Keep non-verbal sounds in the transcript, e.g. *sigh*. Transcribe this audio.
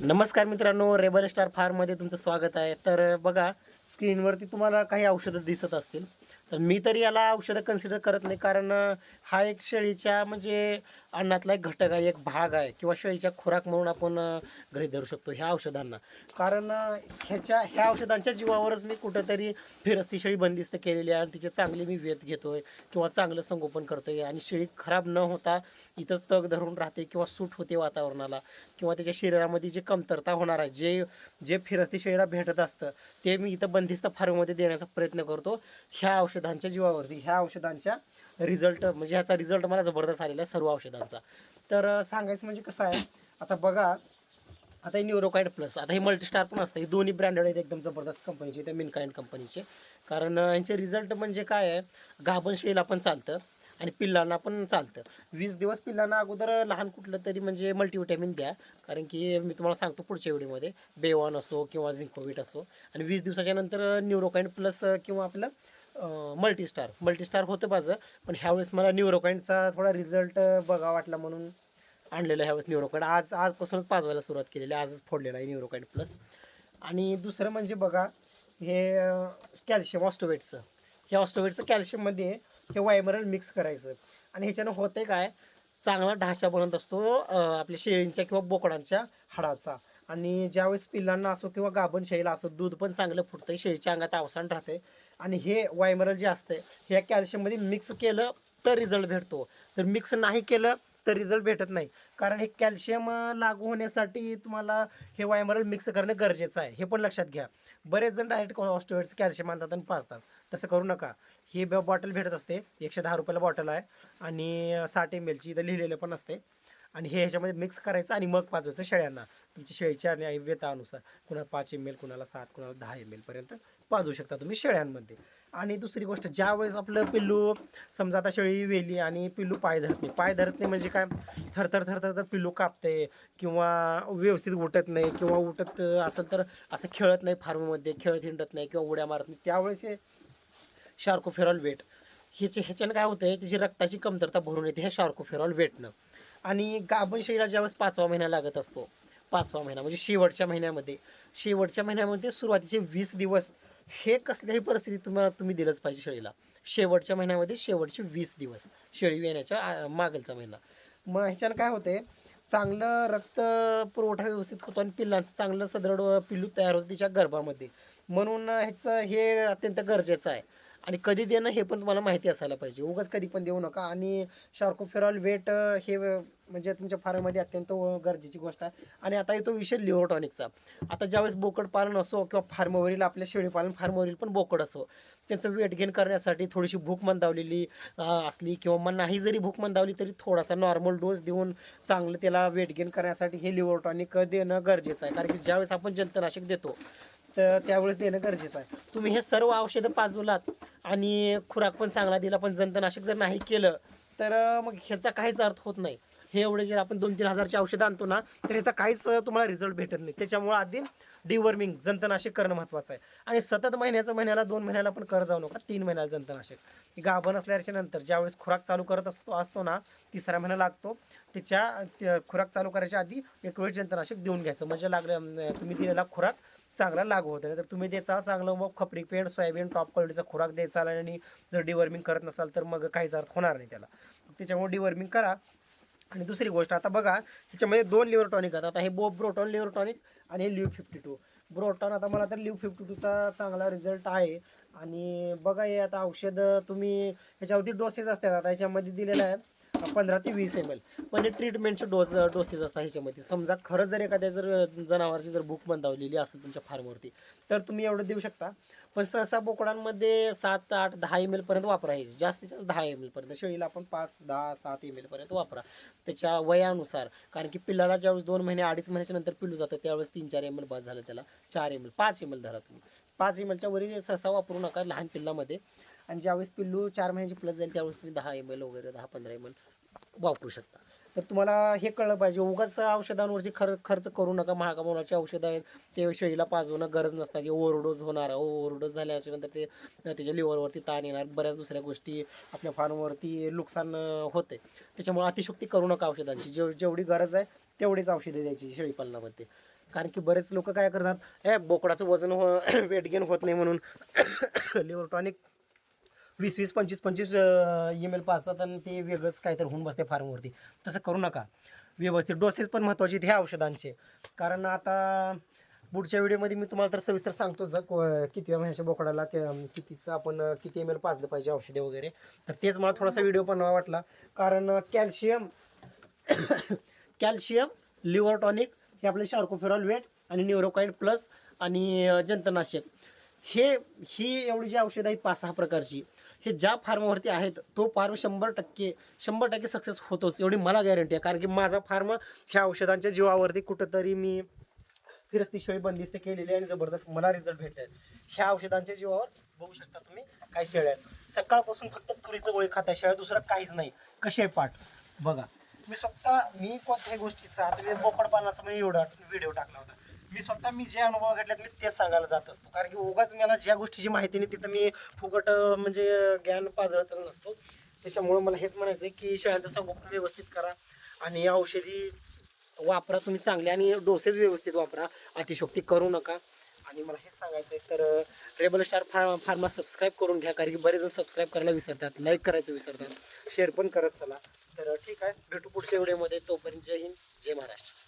नमस्कार मित्रांनो rebel star फार्ममध्ये तुमचं स्वागत आहे. तर बघा स्क्रीनवरती तुम्हाला काही औषधं दिसत असतील. तर मी तरी याला औषधं कन्सिडर करत नाही कारण हा एक शेळीच्या म्हणजे अन्नातला एक घटक आहे एक भाग आहे किंवा शेळीच्या खुराक म्हणून आपण गृहित धरू शकतो ह्या औषधांना. कारण ह्याच्या ह्या औषधांच्या जीवावरच मी कुठंतरी फिरस्ती शेळी बंदिस्त केलेली आहे आणि तिचे चांगले मी वेध घेतोय किंवा चांगलं संगोपन करतोय आणि शेळी खराब न होता इथंच तग धरून राहते किंवा सूट होते वातावरणाला किंवा त्याच्या शरीरामध्ये जी कमतरता होणार आहे जे जे फिरस्ती शेळीला भेटत असतं ते मी इथं बंदिस्त फार्ममध्ये देण्याचा प्रयत्न करतो. ह्या औषधांच्या जीवावरती ह्या औषधांच्या रिझल्ट म्हणजे ह्याचा रिझल्ट मला जबरदस्त आलेला आहे सर्व औषधांचा. तर सांगायचं म्हणजे कसं आहे आता बघा आता हे न्यूरोकाइड प्लस आता हे मल्टीस्टार पण असतं. हे दोन्ही ब्रँडेड आहेत एकदम जबरदस्त कंपनीचे त्या मिनकाइंड कंपनीचे कारण यांचे रिझल्ट म्हणजे काय आहे गाभण शेळीला पण चालतं आणि पिल्लांना पण चालतं. वीस दिवस पिल्लांना अगोदर लहान कुठलं तरी म्हणजे मल्टीविटॅमिन द्या. कारण की मी तुम्हाला सांगतो पुढच्या व्हिडिओमध्ये बेवान असो किंवा झिंकोविट असो. आणि वीस दिवसाच्या नंतर न्यूरोकाइंड प्लस किंवा आपलं मल्टीस्टार मल्टीस्टार होतं माझं पण ह्यावेळेस मला न्यूरोकाइंडचा थोडा रिझल्ट बघा वाटला म्हणून आणलेलं ह्यावेळेस न्यूरोकाइंड आज आजपासूनच पाजवायला सुरुवात केलेली आहे आजच फोडलेला आहे न्यूरोकाइंड प्लस आणि दुसरं म्हणजे बघा हे कॅल्शियम ऑस्टोवेटचं हे ऑस्टोवेटचं कॅल्शियममध्ये हे वायमरल मिक्स करायचं. आणि ह्याच्यानं होते काय? चांगला ढाशा बनत असतो आपल्या शेळींच्या किंवा बोकडांच्या हाडाचा. आणि ज्यावेळेस पिल्लांना असो किंवा गाभण शेळीला असो दूध पण चांगलं फुटतं शेळीच्या अंगात अवसान राहते आणि हे वायमरल जे असतं हे कॅल्शियममध्ये मिक्स केलं तर रिझल्ट भेटतो. जर मिक्स नाही केलं तर रिझल्ट भेटत नाही. कारण हे कॅल्शियम लागू होण्यासाठी तुम्हाला हे वायमरल मिक्स करणं गरजेचं आहे. हे पण लक्षात घ्या. बरेच जण डायरेक्ट ऑस्टोवेटचं कॅल्शियम आणतात आणि पाचतात तसं करू नका. ही ब बॉटल भेटत असते. एकशे दहा रुपयाला बॉटल आहे. आणि साठ एम एलची इथं लिहिलेलं पण असते. आणि हे ह्याच्यामध्ये मिक्स करायचं आणि मग पाजवायचं शेळ्यांना. तुमच्या शेळीच्या आणि व्यतानुसार कुणाला पाच एम एल कुणाला सात कुणाला दहा एम एलपर्यंत पाजू शकता तुम्ही शेळ्यांमध्ये. आणि दुसरी गोष्ट ज्यावेळेस आपलं पिल्लू समजा आता शेळी वेली आणि पिल्लू पाय धरत नाही पाय धरत नाही म्हणजे काय? थरथर थरथर तर पिल्लू कापते किंवा व्यवस्थित उठत नाही किंवा उठत असेल तर असं खेळत नाही फार्ममध्ये खेळत हिंडत नाही किंवा उड्या मारत नाही. त्यावेळेस हे शार्कोफेरॉल वेट ह्याचे ह्याच्यानं काय होतं त्याची रक्ताची कमतरता भरून येते ह्या शार्कोफेरॉल वेटनं. आणि गाभण शरीराला ज्यावेळेस पाचवा महिना लागत असतो पाचवा महिना म्हणजे शेवटच्या महिन्यामध्ये. शेवटच्या महिन्यामध्ये सुरुवातीचे वीस दिवस हे कसल्याही परिस्थितीत तुम्हाला तुम्ही दिलंच पाहिजे शेळीला. शेवटच्या महिन्यामध्ये शेवटचे वीस दिवस शेळी येण्याच्या मागलचा महिना. मग ह्याच्यानं काय होते चांगलं रक्त पुरवठा व्यवस्थित होतो आणि पिल्लांचं चांगलं सदृढ पिल्लू तयार होतं तिच्या गर्भामध्ये. म्हणून ह्याचं हे अत्यंत गरजेचं आहे. आणि कधी देणं हे पण तुम्हाला माहिती असायला पाहिजे. उगाच कधी पण देऊ नका. आणि शार्कोफेरॉल वेट हे म्हणजे तुमच्या फार्ममध्ये अत्यंत गरजेची गोष्ट आहे. आणि आता येतो विषय लिओटॉनिकचा आता ज्यावेळेस बोकड पालन असो किंवा फार्मवरील आपल्या शेळीपालन फार्मवरील पण बोकड असो त्यांचं वेट गेन करण्यासाठी थोडीशी भूक मंदावलेली असली किंवा मग नाही जरी भूक मंदावली तरी थोडासा नॉर्मल डोस देऊन चांगलं त्याला वेट गेन करण्यासाठी हे लिओटॉनिक देणं गरजेचं आहे. कारण की ज्यावेळेस आपण जंतनाशक देतो तर त्यावेळेस देणं गरजेचं आहे. तुम्ही हे सर्व औषधं पाजवलात आणि खुराक पण चांगला दिला पण जंतनाशक जर नाही केलं तर मग ह्याचा काहीच अर्थ होत नाही. हे एवढे जर आपण दोन तीन हजारची औषधं आणतो ना तर ह्याचा काहीच तुम्हाला रिझल्ट भेटत नाही. त्याच्यामुळे आधी डिवर्मिंग जंतनाशक करणं महत्त्वाचं आहे. आणि सतत महिन्याचं महिन्याला दोन महिन्याला पण कर जाऊ नका. तीन महिन्याला जंतनाशक. ही गाभण असल्याच्या नंतर ज्यावेळेस खुराक चालू करत असतो असतो ना तिसरा महिना लागतो. त्याच्या खुराक चालू करायच्या आधी एक वेळ जंतनाशक देऊन घ्यायचं. म्हणजे लागलं तुम्ही दिलेला खुराक चांगला लागू होतो तर तुम्ही देचा चांगलं मग खपरी पेंट सोयाबीन टॉप क्वालिटीचा खुराक द्यायचा आणि जर डिवर्मिंग करत नसाल तर मग काहीच अर्थ होणार नाही त्याला. त्याच्यामुळे डिवर्मिंग करा. आणि दुसरी गोष्ट आता बघा त्याच्यामध्ये दोन लिव्हर टॉनिक आहेत. आता हे बो ब्रोटॉन लिव्हर टॉनिक आणि हे लिव्ह फिफ्टी टू ब्रोटॉन आता मला तर लिव्ह फिफ्टी टूचा चांगला रिझल्ट आहे. आणि बघा हे आता औषध तुम्ही ह्याच्यावरती डोसेस असतात. आता ह्याच्यामध्ये दिलेलं आहे. पंधरा ते वीस एम एल म्हणजे ट्रीटमेंटचे डोस डोसेस असतात ह्याच्यामध्ये. समजा खरंच जर एखाद्या जर जनावरची जर भूक मंदावलेली असेल तुमच्या फार्मवरती तर तुम्ही एवढं देऊ शकता. पण सहसा बोकडांमध्ये सात आठ दहा एम एलपर्यंत वापरायचे जास्तीत जास्त दहा एम एलपर्यंत शेळीला आपण पाच दहा सात एम एलपर्यंत वापरा. त्याच्या वयानुसार कारण की पिल्लाला ज्यावेळेस दोन महिने अडीच महिन्याच्या नंतर पिल्लू जातं त्यावेळेस तीन चार एम एल बाद झालं त्याला. चार एम एल पाच एम एल धरा तुम्ही. पाच एम एलच्या वरील सहसा वापरू नका लहान पिल्लामध्ये. आणि ज्यावेळेस पिल्लू चार महिन्याची प्लस जाईल त्यावेळेस तुम्ही दहा एम एल वगैरे दहा पंधरा एम एल वापरू शकता. तर तुम्हाला हे कळलं पाहिजे उगाच औषधांवरची खर खर्च करू नका महागा मोलाची औषधं आहेत ते शेळीला पाजवणं गरज नसता जे ओव्हरडोज होणार ओव्हरडोज झाल्याच्यानंतर ते त्याच्या लिव्हरवरती ताण येणार बऱ्याच दुसऱ्या गोष्टी आपल्या फार्मवरती नुकसान होते त्याच्यामुळे अतिशक्ती करू नका औषधांची जेव जेवढी गरज आहे तेवढीच औषधे द्यायची शेळीपालनामध्ये. कारण की बरेच लोक काय करतात ए बोकडाचं वजन हो *clears throat* वेट गेन होत नाही म्हणून *coughs* लिव्हर टॉनिक वीस वीस पंचवीस पंचवीस ईमेल पाचतात आणि ते वेगळंच काहीतरी होऊन बसते फार्मवरती तसं करू नका. व्यवस्थित. डोसेस पण महत्त्वाचे आहेत ह्या औषधांचे. कारण आता पुढच्या व्हिडिओमध्ये मी तुम्हाला तर सविस्तर सांगतो जर किती महिन्याच्या बोकडाला कितीचं आपण किती एम एल पाजलं पाहिजे औषधे वगैरे. तर तेच मला थोडासा व्हिडिओ बनवा वाटला. कारण कॅल्शियम कॅल्शियम लिव्हर टॉनिक हे आपले शार्कोफेरॉल वेट आणि न्यूरोकाईड प्लस आणि जंतनाशक. हे ही एवढी जी औषधं आहेत पाच सहा प्रकारची. हे ज्या फार्मवरती आहेत तो फार्म शंभर टक्के शंभर टक्के सक्सेस होतोच एवढी मला गॅरंटी आहे. कारण की माझा फार्म ह्या औषधांच्या जीवावरती कुठंतरी मी फिरस्ती शेळी बंदिस्त केलेली आणि जबरदस्त मला रिझल्ट भेटले आहेत. ह्या औषधांच्या जीवावर बघू शकता तुम्ही काय शेळ्या आहेत. सकाळपासून फक्त तुरीचं गोळी खाता शेळ्या दुसरं काहीच नाही. कसे आहे पाठ? बघा. मी स्वतः मी कोणत्याही गोष्टीचा आता मी बोकडपालनाचा मी एवढा व्हिडिओ टाकला होता. मी स्वतः मी जे अनुभव घेतल्यात मी तेच सांगायला जात असतो. कारण की उगाच मला ज्या गोष्टीची माहिती नाही तिथं मी फुकट म्हणजे ज्ञान पाजळतच नसतो. त्याच्यामुळे मला हेच म्हणायचं आहे की शेळ्यांचं संगोपन व्यवस्थित करा आणि या औषधी वापरा तुम्ही चांगले आणि डोसेस व्यवस्थित वापरा. अतिशोक्ती करू नका. आणि मला हेच सांगायचं आहे तर rebel star farma farma subscribe करून घ्या कारण की बरेच जण सबस्क्राईब करायला विसरतात लाईक करायचं विसरतात. शेअर पण करत चला. तर ठीक आहे. भेटू पुढच्या व्हिडिओमध्ये तोपर्यंत जय हिंद जय महाराष्ट्र.